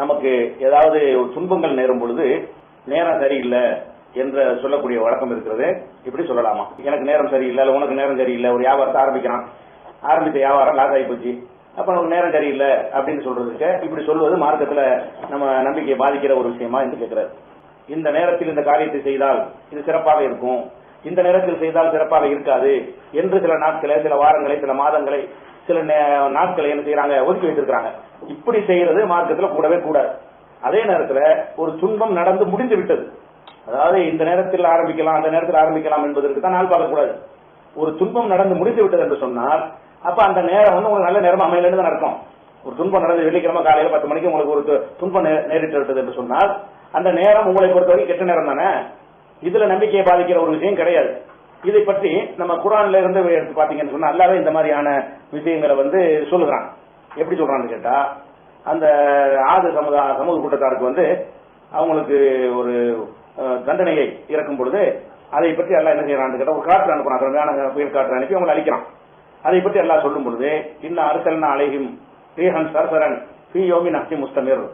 நமக்கு ஏதாவது துன்பங்கள் நேரும் பொழுது நேரம் சரியில்லை என்று சொல்லக்கூடிய வழக்கம் இருக்கிறது. இப்படி சொல்லலாமா? எனக்கு நேரம் சரியில்லை இல்லை உனக்கு நேரம் சரியில்லை ஒரு வியாபாரத்தை ஆரம்பிக்கிறான். ஆரம்பித்த வியாபாரம் லாஸ் ஆகி போச்சு. அப்ப நமக்கு நேரம் சரியில்லை அப்படின்னு சொல்றதுக்கு இப்படி சொல்வது மார்க்கத்துல நம்ம நம்பிக்கையை பாதிக்கிற ஒரு விஷயமா என்று கேட்கிறார். இந்த நேரத்தில் இந்த காரியத்தை செய்தால் இது சிறப்பாக இருக்கும். இந்த நேரத்தில் செய்தால் சிறப்பாக இருக்காது என்று சில நாட்களை சில வாரங்களை சில மாதங்களை சில நே- நாட்களை என்ன செய்யறாங்க ஒதுக்கி வைத்திருக்கிறாங்க. இப்படி செய்யறது மார்க்கத்துல கூடவே கூடாது. அதே நேரத்துல ஒரு துன்பம் நடந்து முடிந்து விட்டது. அதாவது இந்த நேரத்தில் ஆரம்பிக்கலாம் அந்த நேரத்தில் ஆரம்பிக்கலாம் என்பதற்கு தான் நாள் பார்க்கக்கூடாது. ஒரு துன்பம் நடந்து முடிந்து விட்டது என்று சொன்னால் அப்ப அந்த நேரம் வந்து உங்களுக்கு நல்ல நேரம் அமையலன்னு தான் அர்த்தம். ஒரு துன்பம் நடந்து வெள்ளிக்கிழமை காலையில பத்து மணிக்கு உங்களுக்கு ஒரு துன்பம் நே- நேரிட்டு விட்டது என்று சொன்னால் அந்த நேரம் உங்களை பொறுத்தவரைக்கும் கெட்ட நேரம் தானே? இதுல நம்பிக்கையை பாதிக்கிற ஒரு விஷயம் கிடையாது. இதை பற்றி நம்ம குரான்ல இருந்து எடுத்து பாத்தீங்கன்னு சொன்னா அல்லாவே இந்த மாதிரியான விஷயங்களை வந்து சொல்லுகிறான். எப்படி சொல்றான்னு கேட்டா அந்த ஆது சமுதா சமூக கூட்டத்தாருக்கு வந்து அவங்களுக்கு ஒரு தண்டனையை இறக்கும் பொழுது அதை பற்றி எல்லாம் என்ன செய்யறான்னு கேட்டா ஒரு காற்று அனுப்புறான் கடுமையான புயல் காற்று அனுப்பி அவங்களை அழிக்கிறான். அதை பற்றி எல்லாம் சொல்லும் பொழுது இன்னும் அரசல்னா அலைஹிம் ரீஹன் சரசரன் பி யோமி அஹ்தி முஸ்தமிர்.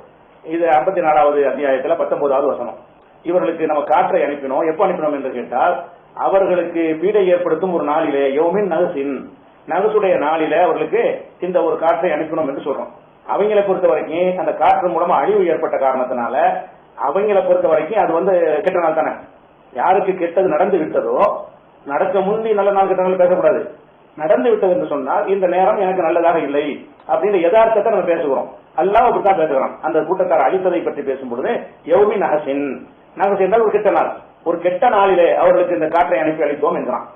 இது ஐம்பத்தி நாலாவது அத்தியாயத்துல பத்தொன்பதாவது வசனம். இவர்களுக்கு நம்ம காற்றை அனுப்பினோம். எப்போ அனுப்பினோம் என்று கேட்டால் அவர்களுக்கு பீடை ஏற்படுத்தும் ஒரு நாளிலே யோமின் நகசின். நகசுடைய நாளில அவர்களுக்கு இந்த ஒரு காற்றை அனுப்பணும் என்று சொல்றோம். அவங்களை பொறுத்த வரைக்கும் அந்த காற்று மூலமா அழிவு ஏற்பட்ட காரணத்தினால அவங்களை பொறுத்த வரைக்கும் அது வந்து கெட்ட நாள் தானே. யாருக்கு கெட்டது நடந்து விட்டதோ நடக்க முந்தி நல்ல நாள் கெட்ட நாள் பேசக்கூடாது. நடந்து விட்டது என்று சொன்னால் இந்த நேரம் எனக்கு நல்லதாக இல்லை அப்படின்னு யதார்த்தத்தை நம்ம பேசுகிறோம். அல்லாம அப்படித்தான் பேசுகிறோம் அந்த கூட்டத்தார் அழித்ததை பற்றி பேசும்பொழுது யௌமி நகசின். நகசின் ஒரு கெட்ட நாள். ஒரு கெட்ட நாளிலே அவர்களுக்கு இந்த காற்றை அனுப்பி அளித்தோம் என்கிறான்.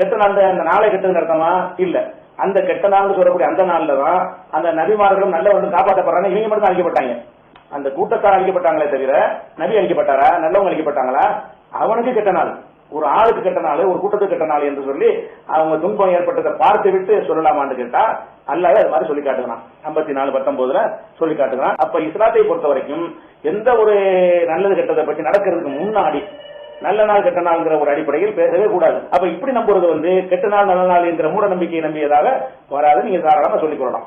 கெட்ட நாள் அந்த நாளை கெட்டது நடத்தமா இல்ல. அந்த கெட்ட நாள்னு சொல்லக்கூடிய அந்த நாள்ல தான் அந்த நபிமார்களும் நல்லவர்களும் காப்பாற்றப்படுறாங்க. இவங்க மட்டும் அழிக்கப்பட்டாங்க. அந்த கூட்டத்தார் அழிக்கப்பட்டாங்களே தவிர நபி அழிக்கப்பட்டாரா? நல்லவங்க அழிக்கப்பட்டாங்களா? அவனுக்கு கெட்ட நாள். ஒரு ஆளுக்கு கெட்ட நாள் ஒரு கூட்டத்துக்கு கெட்ட நாள் என்று சொல்லி அவங்க துன்பம் ஏற்பட்டதை பார்த்து விட்டு சொல்லலாமான்னு கேட்டா அல்லாத அது மாதிரி சொல்லி காட்டுகிறான். ஐம்பத்தி நாலு பத்தொன்பதுல சொல்லி காட்டுகிறான். அப்ப இஸ்லாத்தை பொறுத்த வரைக்கும் எந்த ஒரு நல்லது கெட்டதை பற்றி நடக்கிறதுக்கு முன்னாடி நல்ல நாள் கெட்ட நாள்ங்கிற ஒரு அடிப்படையில் பேசவே கூடாது. அப்ப இப்படி நம்புறது வந்து கெட்ட நாள் நல்ல நாள் என்கிற மூட நம்பிக்கையை நம்பியதாக வராது. நீங்க தாராளமா சொல்லிக் கொள்ளலாம்.